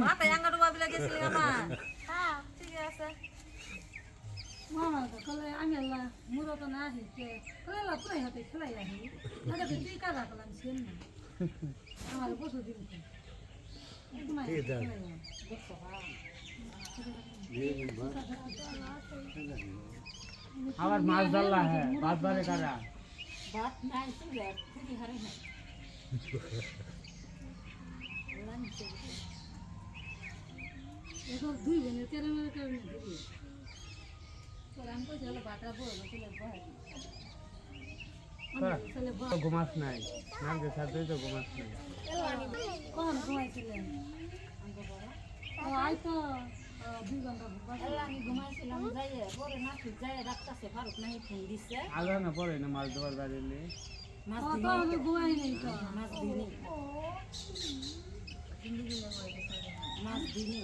মাথায় আঙ্গারু বাবিলা গেছিলি আমার ঠিক আছে মামা তো কলে আমি আল্লাহ মুরো তো না আহি কে কলে আল্লাহ পুরাই হাতে খেলাই আহি আগে তো তুই কাজা করলাম সেন না আমার বসে দিন আবার মাছ ধরলা হ্যাঁ বাদ বারে কারা? ভাত নাই তুলে পুরি হারে নাই। এখন দুই বোনের কেন মেরে কেন দিবি বড় ঘুমাস নাই। নামকে সাথে তো ঘুমাস নাই। কখন ঘুমাইছিলেন ও আই তো দুই ঘণ্টা ঘুমাইছিলাম যাইয়ে পরে নাকি যাইয়ে ডাক্তারছে ফারুক নাকি ফোন দিছে। আলো না পরে না মাছ ধোয়ার বাড়িলে মাছ দিনি ঘুমাই নেই তো। মাছ দিনি। মাছ দিনি।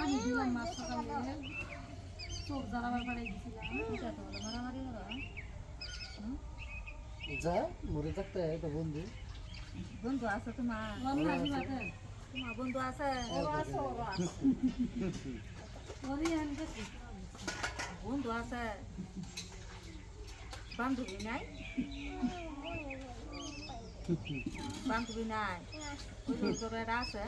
আমি দিলাম মাছ সকালে চোখ জ্বালাবার পাড়াই দিছিলাম। মারামারি হলো যা মরে থাকতে এটা বন্ধু। বন্ধু আছে তোমার তোমার বন্ধু আছে। বন্ধু আছে। বান্ধবী নাই? বান্ধবী নাই। আছে?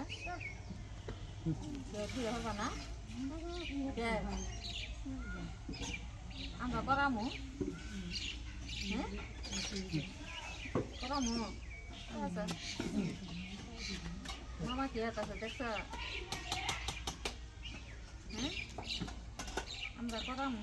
আমরা করামু হ্যাঁ করামু আছে মামা কি আছে দেখছ হ্যাঁ আমরা করামু